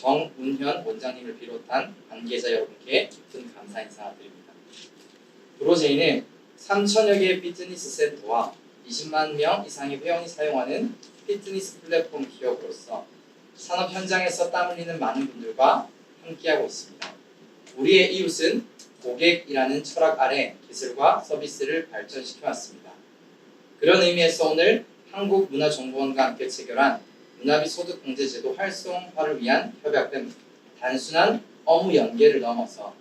정운현 원장님을 비롯한 관계자 여러분께 깊은 감사 인사드립니다. 브로제이는 3천여 개의 피트니스 센터와 20만 명 이상의 회원이 사용하는 피트니스 플랫폼 기업으로서 산업 현장에서 땀 흘리는 많은 분들과 함께하고 있습니다. 우리의 이웃은 고객이라는 철학 아래 기술과 서비스를 발전시켜 왔습니다. 그런 의미에서 오늘 한국문화정보원과 함께 체결한 문화비 소득공제제도 활성화를 위한 협약은 단순한 업무 연계를 넘어서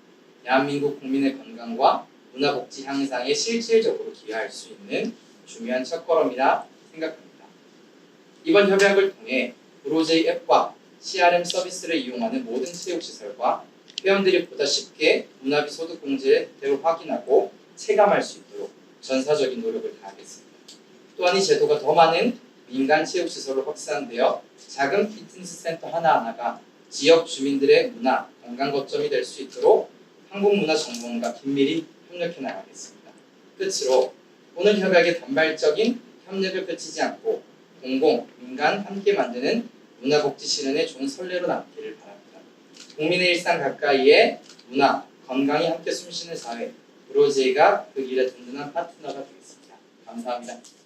대한민국 국민의 건강과 문화복지 향상에 실질적으로 기여할 수 있는 중요한 첫걸음이라 생각합니다. 이번 협약을 통해 브로제이 앱과 CRM 서비스를 이용하는 모든 체육시설과 회원들이 보다 쉽게 문화비 소득공제를 확인하고 체감할 수 있도록 전사적인 노력을 다하겠습니다. 또한 이 제도가 더 많은 민간 체육시설로 확산되어 작은 피트니스 센터 하나하나가 지역 주민들의 문화, 건강 거점이 될 수 있도록 한국문화 정보원과 긴밀히 협력해 나가겠습니다. 끝으로 오늘 협약의 단발적인 협력을 그치지 않고 공공, 민간 함께 만드는 문화복지 실현의 좋은 선례로 남기를 바랍니다. 국민의 일상 가까이에 문화, 건강이 함께 숨쉬는 사회, 브로제이가 그 길에 든든한 파트너가 되겠습니다. 감사합니다.